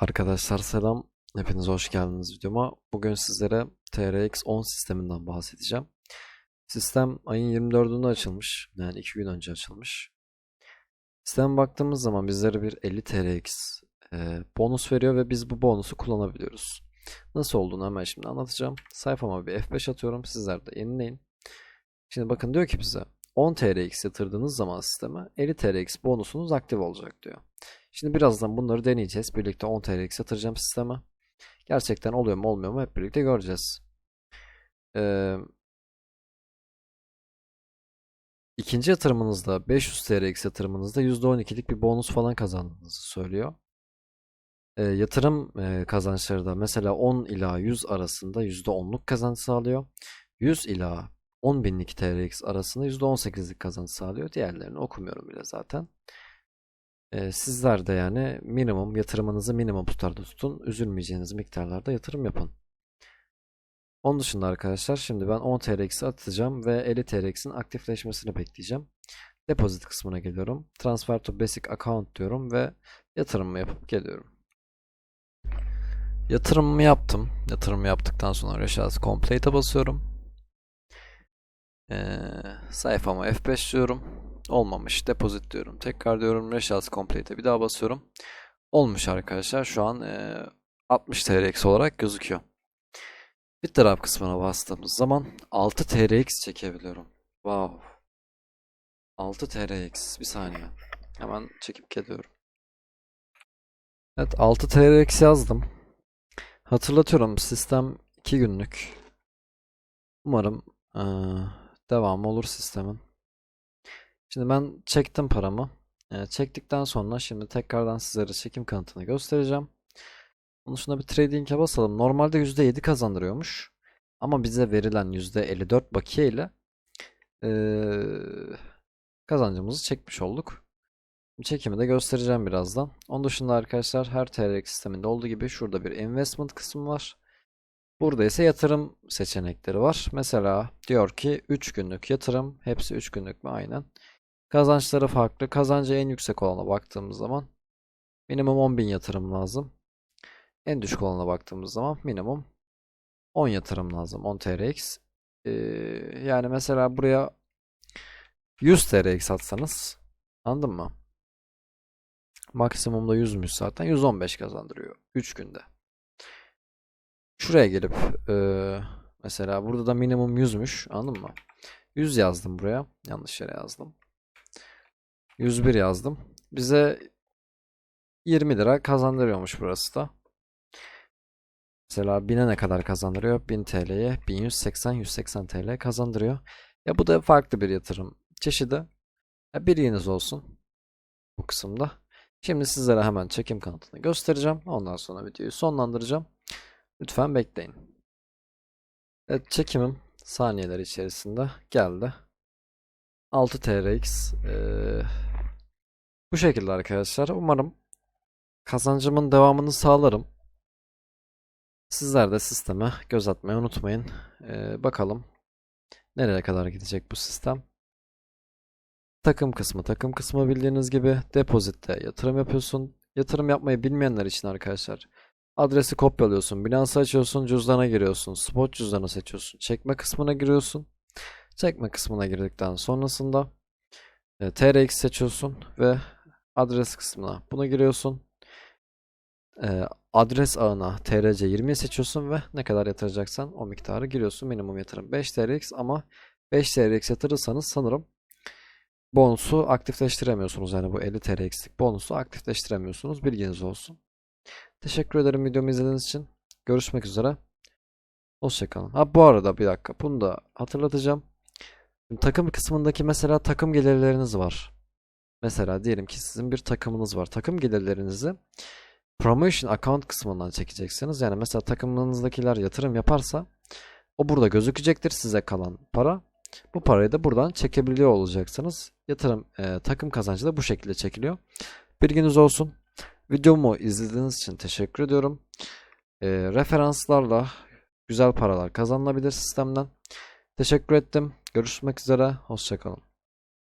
Arkadaşlar selam. Hepiniz hoş geldiniz videoma. Bugün sizlere TRX 10 sisteminden bahsedeceğim. Sistem ayın 24'ünde açılmış. Yani 2 gün önce açılmış. Sisteme baktığımız zaman bizlere bir 50 TRX e, bonus veriyor ve biz bu bonusu kullanabiliyoruz. Nasıl olduğunu hemen şimdi anlatacağım. Sayfama bir F5 atıyorum. Sizler de yenileyin. Şimdi bakın diyor ki bize 10 TRX yatırdığınız zaman sisteme 50 TRX bonusunuz aktif olacak diyor. Şimdi birazdan bunları deneyeceğiz. Birlikte 10 TRX yatıracağım sisteme. Gerçekten oluyor mu olmuyor mu hep birlikte göreceğiz. Ee, ikinci yatırımınızda 500 TRX yatırımınızda %12'lik bir bonus falan kazandığınızı söylüyor. Ee, yatırım e, kazançları da mesela 10 ila 100 arasında %10'luk kazanç sağlıyor. 100 ila 10 binlik TRX arasında %18'lik kazanç sağlıyor. Diğerlerini okumuyorum bile zaten. Ee, sizler de yani minimum yatırımınızı minimum tutarda tutun. Üzülmeyeceğiniz miktarlarda yatırım yapın. Onun dışında arkadaşlar şimdi ben 10 TRX'i atacağım ve 50 TRX'in aktifleşmesini bekleyeceğim. Deposit kısmına geliyorum. Transfer to basic account diyorum ve yatırımımı yapıp geliyorum. Yatırımımı yaptım. Yatırımı yaptıktan sonra Reşat Complete'e basıyorum. Ee, sayfama F5 diyorum. Olmamış. Deposit diyorum. Tekrar diyorum Reşat Complete'e bir daha basıyorum. Olmuş arkadaşlar. Şu an e, 60 TRX olarak gözüküyor. BitDrive kısmına bastığımız zaman 6 TRX çekebiliyorum. Wow. 6 TRX. Bir saniye. Hemen çekip geliyorum. Evet 6 TRX yazdım. Hatırlatıyorum sistem 2 günlük. Umarım e, devam olur sistemin. Şimdi ben çektim paramı. E, çektikten sonra şimdi tekrardan sizlere çekim kanıtını göstereceğim. Onun dışında bir trading'e basalım. Normalde %7 kazandırıyormuş. Ama bize verilen %54 bakiye ile e, kazancımızı çekmiş olduk. Çekimi de göstereceğim birazdan. Onun dışında arkadaşlar her TRX sisteminde olduğu gibi şurada bir investment kısmı var. Burada ise yatırım seçenekleri var. Mesela diyor ki 3 günlük yatırım. Hepsi 3 günlük mü? Aynen. Kazançları farklı. Kazancı en yüksek olana baktığımız zaman minimum 10.000 yatırım lazım. En düşük olana baktığımız zaman minimum 10 yatırım lazım. 10 TRX. Ee, yani mesela buraya 100 TRX atsanız anladın mı? Maksimumda 100'müş zaten. 115 kazandırıyor 3 günde. Şuraya gelip e, mesela burada da minimum 100'müş. Anladın mı? 100 yazdım buraya. Yanlış yere yazdım. 101 yazdım. Bize 20 lira kazandırıyormuş burası da. Mesela 1000'e ne kadar kazandırıyor? 1000 TL'ye 1180 180 TL kazandırıyor. Ya bu da farklı bir yatırım çeşidi. Ya bilginiz olsun bu kısımda. Şimdi sizlere hemen çekim kanıtını göstereceğim. Ondan sonra videoyu sonlandıracağım. Lütfen bekleyin. Evet çekimim saniyeler içerisinde geldi. 6 TRX ee, bu şekilde arkadaşlar. Umarım kazancımın devamını sağlarım. Sizler de sisteme göz atmayı unutmayın. Ee, bakalım nereye kadar gidecek bu sistem. Takım kısmı. Takım kısmı bildiğiniz gibi depozitte yatırım yapıyorsun. Yatırım yapmayı bilmeyenler için arkadaşlar. Adresi kopyalıyorsun. Binance açıyorsun. Cüzdana giriyorsun. Spot cüzdanı seçiyorsun. Çekme kısmına giriyorsun. Çekme kısmına girdikten sonrasında e, TRX seçiyorsun ve adres kısmına bunu giriyorsun. E, adres ağına TRC 20'yi seçiyorsun ve ne kadar yatıracaksan o miktarı giriyorsun. Minimum yatırım 5 TRX ama 5 TRX yatırırsanız sanırım bonusu aktifleştiremiyorsunuz. Yani bu 50 TRX'lik bonusu aktifleştiremiyorsunuz. Bilginiz olsun. Teşekkür ederim videomu izlediğiniz için. Görüşmek üzere. Hoşçakalın. Ha bu arada bir dakika bunu da hatırlatacağım. Şimdi takım kısmındaki mesela takım gelirleriniz var. Mesela diyelim ki sizin bir takımınız var. Takım gelirlerinizi promotion account kısmından çekeceksiniz. Yani mesela takımınızdakiler yatırım yaparsa o burada gözükecektir size kalan para. Bu parayı da buradan çekebiliyor olacaksınız. Yatırım e, takım kazancı da bu şekilde çekiliyor. Bilginiz olsun. Videomu izlediğiniz için teşekkür ediyorum. E, referanslarla güzel paralar kazanılabilir sistemden. Teşekkür ettim. Görüşmek üzere. Hoşçakalın.